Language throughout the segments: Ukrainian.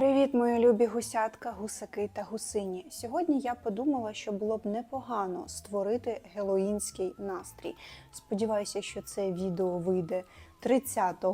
Привіт, мої любі гусятка, гусаки та гусині. Сьогодні я подумала, що було б непогано створити гелоїнський настрій. Сподіваюся, що це відео вийде 30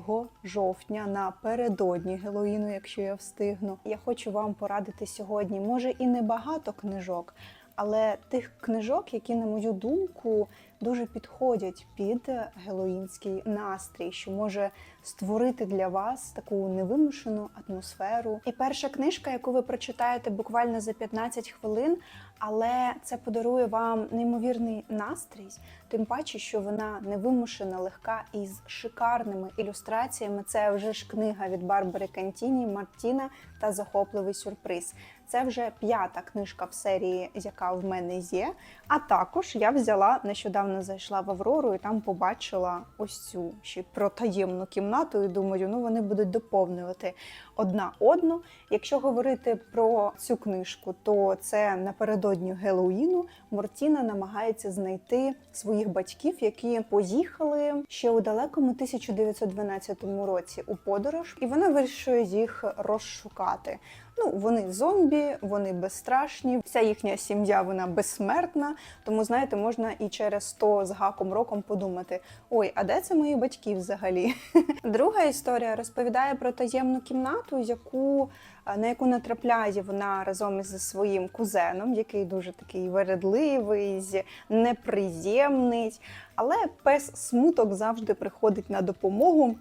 жовтня напередодні Гелоїну, якщо я встигну. Я хочу вам порадити сьогодні, може і не багато книжок, але тих книжок, які, на мою думку, дуже підходять під гелоїнський настрій, що може створити для вас таку невимушену атмосферу. І перша книжка, яку ви прочитаєте буквально за 15 хвилин, але це подарує вам неймовірний настрій, тим паче, що вона невимушена, легка і з шикарними ілюстраціями. Це вже ж книга від Барбари Кантіні, Мартіна та захопливий сюрприз. Це вже п'ята книжка в серії, яка в мене є. А також я взяла нещодавно зайшла в Аврору і там побачила ось цю ще про таємну кімнату. І думаю, ну вони будуть доповнювати одна одну. Якщо говорити про цю книжку, то це напередодні Гелоїну Мортіна намагається знайти своїх батьків, які поїхали ще у далекому 1912 році у подорож, і вона вирішує їх розшукати. Ну, вони зомбі, вони безстрашні. Вся їхня сім'я вона безсмертна. Тому знаєте, можна і через 100 з гаком роком подумати: ой, а де це мої батьки взагалі? Друга історія розповідає про таємну кімнату, яку на яку натрапляє вона разом із своїм кузеном, який дуже такий вередливий, неприємний. Але пес смуток завжди приходить на допомогу.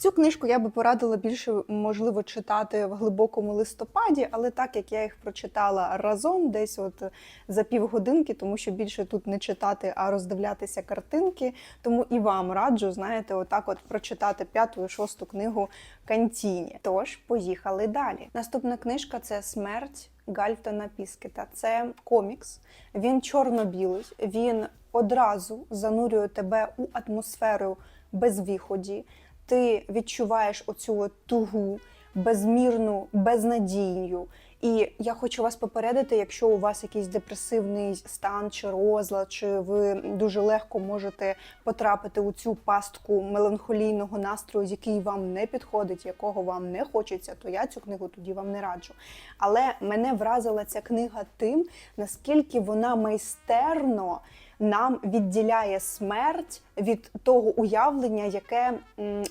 Цю книжку я би порадила більше можливо читати в глибокому листопаді, але так як я їх прочитала разом, десь от за півгодинки, тому що більше тут не читати, а роздивлятися картинки. Тому і вам раджу, знаєте, отак от прочитати п'яту і шосту книгу Кантіні. Тож поїхали далі. Наступна книжка це Смерть Гальтона Піскета. Це комікс. Він чорно-білий. Він одразу занурює тебе у атмосферу безвіході ти відчуваєш оцю тугу, безмірну безнадійну. І я хочу вас попередити, якщо у вас якийсь депресивний стан чи розлад, чи ви дуже легко можете потрапити у цю пастку меланхолійного настрою, який вам не підходить, якого вам не хочеться, то я цю книгу тоді вам не раджу. Але мене вразила ця книга тим, наскільки вона майстерно нам відділяє смерть від того уявлення, яке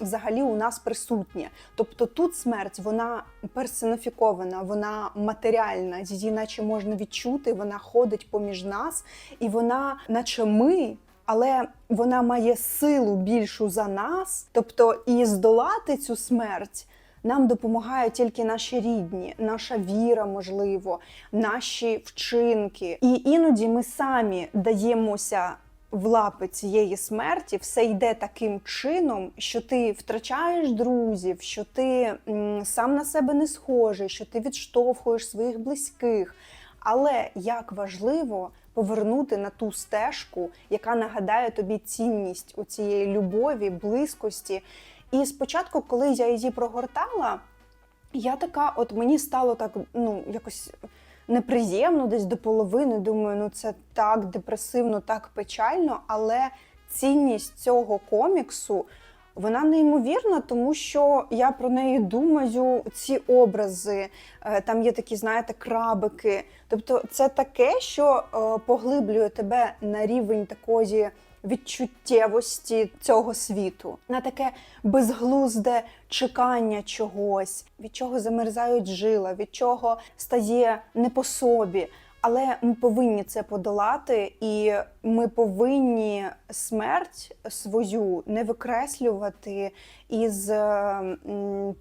взагалі у нас присутнє. Тобто тут смерть вона персоніфікована, вона матеріальна, її наче можна відчути, вона ходить поміж нас, і вона, наче ми. Але вона має силу більшу за нас, тобто і здолати цю смерть нам допомагають тільки наші рідні, наша віра, можливо, наші вчинки. І іноді ми самі даємося. В лапи цієї смерті все йде таким чином, що ти втрачаєш друзів, що ти сам на себе не схожий, що ти відштовхуєш своїх близьких. Але як важливо повернути на ту стежку, яка нагадає тобі цінність у цієї любові, близькості. І спочатку, коли я її прогортала, я така, от мені стало так, ну, якось неприємно, десь до половини. Думаю, ну це так депресивно, так печально, але цінність цього коміксу. Вона неймовірна, тому що я про неї думаю, ці образи, е, там є такі, знаєте, крабики. Тобто, це таке, що е, поглиблює тебе на рівень такої відчуттєвості цього світу, на таке безглузде чекання чогось, від чого замерзають жила, від чого стає не по собі. Але ми повинні це подолати, і ми повинні смерть свою не викреслювати із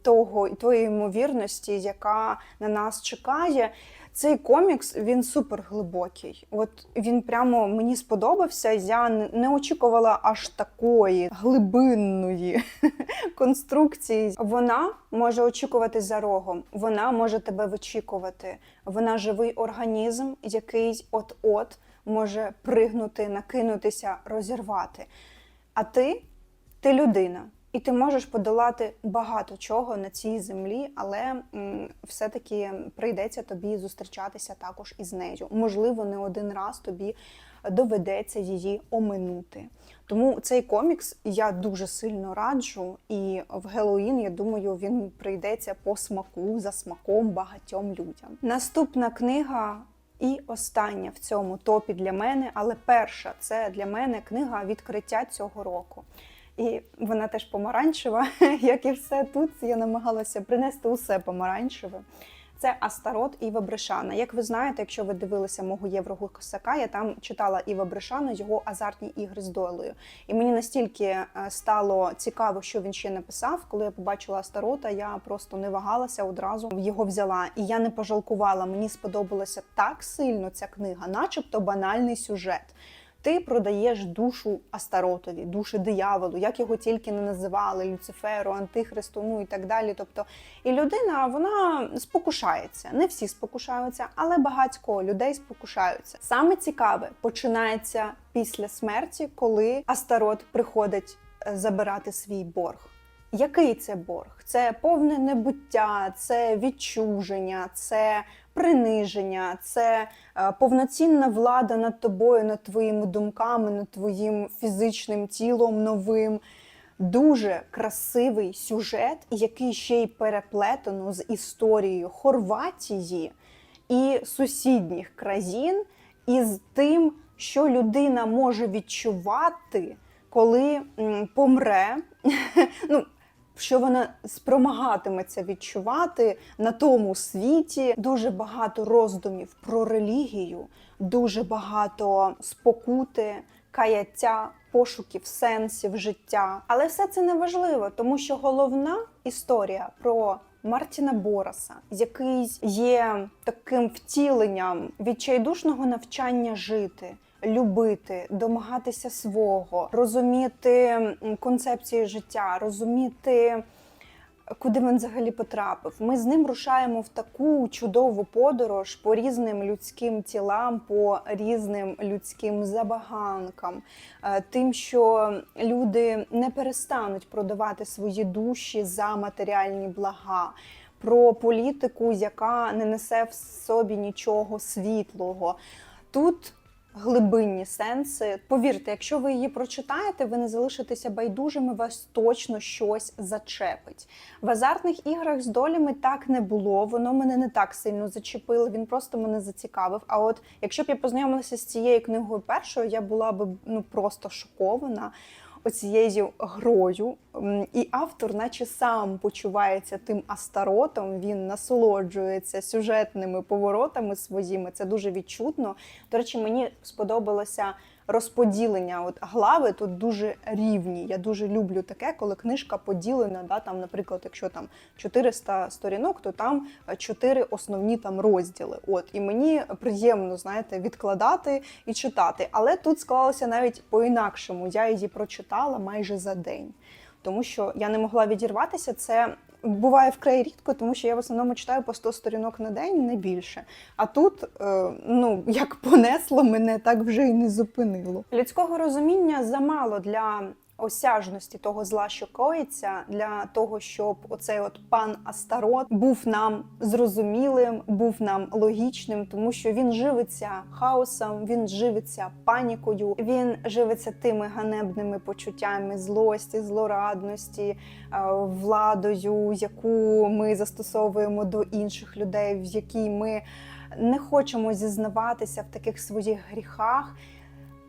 того тої ймовірності, яка на нас чекає. Цей комікс він супер глибокий. От він прямо мені сподобався. Я не очікувала аж такої глибинної конструкції. Вона може очікувати за рогом, вона може тебе вичікувати. Вона живий організм, який от-от може пригнути, накинутися, розірвати. А ти, ти людина. І ти можеш подолати багато чого на цій землі, але все-таки прийдеться тобі зустрічатися також із нею. Можливо, не один раз тобі доведеться її оминути. Тому цей комікс я дуже сильно раджу, і в Геловін, я думаю, він прийдеться по смаку за смаком багатьом людям. Наступна книга. І остання в цьому топі для мене, але перша це для мене книга відкриття цього року. І вона теж помаранчева, як і все тут. Я намагалася принести усе помаранчеве. Це Астарот Іва Брешана. Як ви знаєте, якщо ви дивилися мого Єврогусака, я там читала Іва Брешана його азартні ігри з долею. І мені настільки е, стало цікаво, що він ще написав. Коли я побачила Астарота, я просто не вагалася одразу його взяла. І я не пожалкувала. Мені сподобалася так сильно ця книга, начебто банальний сюжет. Ти продаєш душу Астаротові, душі дияволу, як його тільки не називали, Люциферу, Антихристу, ну і так далі. Тобто, і людина вона спокушається. Не всі спокушаються, але багатько людей спокушаються. Саме цікаве починається після смерті, коли Астарот приходить е, забирати свій борг. Який це борг? Це повне небуття, це відчуження, це приниження, це е, повноцінна влада над тобою, над твоїми думками, над твоїм фізичним тілом новим. Дуже красивий сюжет, який ще й переплетено з історією Хорватії і сусідніх країн, і з тим, що людина може відчувати, коли помре. ну, що вона спромагатиметься відчувати на тому світі. Дуже багато роздумів про релігію, дуже багато спокути, каяття, пошуків сенсів життя. Але все це не важливо, тому що головна історія про Мартіна Бораса, який є таким втіленням відчайдушного навчання жити. Любити, домагатися свого, розуміти концепції життя, розуміти, куди він взагалі потрапив. Ми з ним рушаємо в таку чудову подорож по різним людським тілам, по різним людським забаганкам, е, тим, що люди не перестануть продавати свої душі за матеріальні блага. Про політику, яка не несе в собі нічого світлого. Тут глибинні сенси. Повірте, якщо ви її прочитаєте, ви не залишитеся байдужими, вас точно щось зачепить. В азартних іграх з долями так не було. Воно мене не так сильно зачепило. Він просто мене зацікавив. А от якщо б я познайомилася з цією книгою першою, я була б ну просто шокована. Оцією грою, і автор, наче сам почувається тим астаротом, він насолоджується сюжетними поворотами своїми. Це дуже відчутно. До речі, мені сподобалося розподілення. От глави тут дуже рівні. Я дуже люблю таке, коли книжка поділена. Да, там, наприклад, якщо там 400 сторінок, то там 4 основні там розділи. От і мені приємно, знаєте, відкладати і читати. Але тут склалося навіть по-інакшому. Я її прочитала майже за день. Тому що я не могла відірватися. Це буває вкрай рідко, тому що я в основному читаю по 100 сторінок на день, не більше. А тут, е, ну як понесло, мене так вже й не зупинило. Людського розуміння замало для осяжності того зла, що коїться, для того, щоб оцей от пан Астарот був нам зрозумілим, був нам логічним, тому що він живиться хаосом, він живиться панікою, він живиться тими ганебними почуттями злості, злорадності, е, владою, яку ми застосовуємо до інших людей, в якій ми не хочемо зізнаватися в таких своїх гріхах.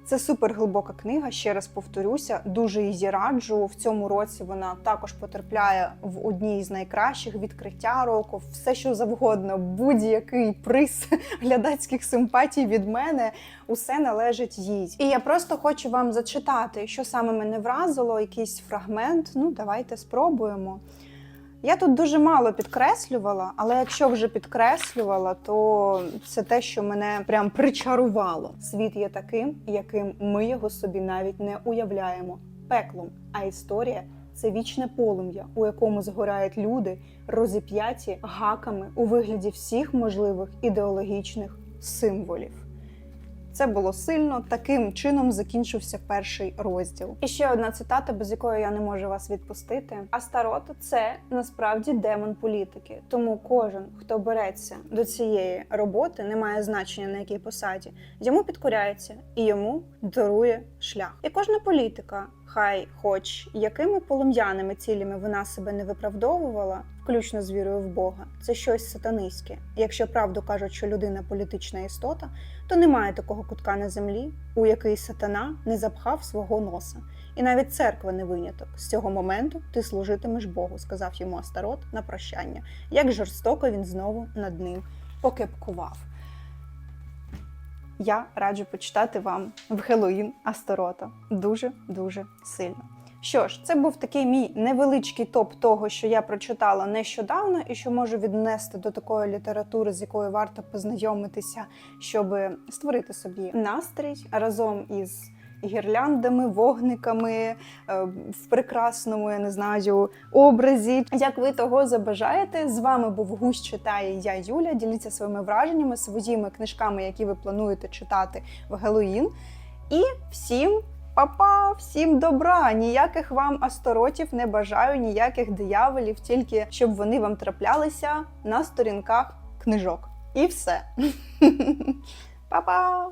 Це супер глибока книга. Ще раз повторюся, дуже її раджу. В цьому році вона також потрапляє в одній з найкращих відкриття року. Все, що завгодно, будь-який приз глядацьких симпатій від мене, усе належить їй. І я просто хочу вам зачитати, що саме мене вразило, якийсь фрагмент. Ну, давайте спробуємо. Я тут дуже мало підкреслювала, але якщо вже підкреслювала, то це те, що мене прям причарувало. Світ є таким, яким ми його собі навіть не уявляємо. Пеклом, а історія це вічне полум'я, у якому згорають люди, розіп'яті гаками у вигляді всіх можливих ідеологічних символів. Це було сильно. Таким чином закінчився перший розділ. І ще одна цитата, без якої я не можу вас відпустити. Астарот це насправді демон політики. Тому кожен, хто береться до цієї роботи, не має значення на якій посаді, йому підкоряється і йому дарує шлях. І кожна політика, хай, хоч якими полум'яними цілями вона себе не виправдовувала, включно з вірою в Бога, це щось сатанистське. Якщо правду кажуть, що людина політична істота, то немає такого кутка на землі, у який сатана не запхав свого носа. І навіть церква не виняток. З цього моменту ти служитимеш Богу, сказав йому Астарот на прощання. Як жорстоко він знову над ним покепкував. Я раджу почитати вам в Хеллоїн Асторота. дуже дуже сильно. Що ж, це був такий мій невеличкий топ того, що я прочитала нещодавно, і що можу віднести до такої літератури, з якою варто познайомитися, щоб створити собі настрій разом із гірляндами, вогниками е, в прекрасному, я не знаю, образі. Як ви того забажаєте? З вами був Гусь читає я Юля. Діліться своїми враженнями, своїми книжками, які ви плануєте читати в Гелоїн. І всім Па-па, всім добра! Ніяких вам асторотів не бажаю, ніяких дияволів, тільки щоб вони вам траплялися на сторінках книжок. І все. Па-па!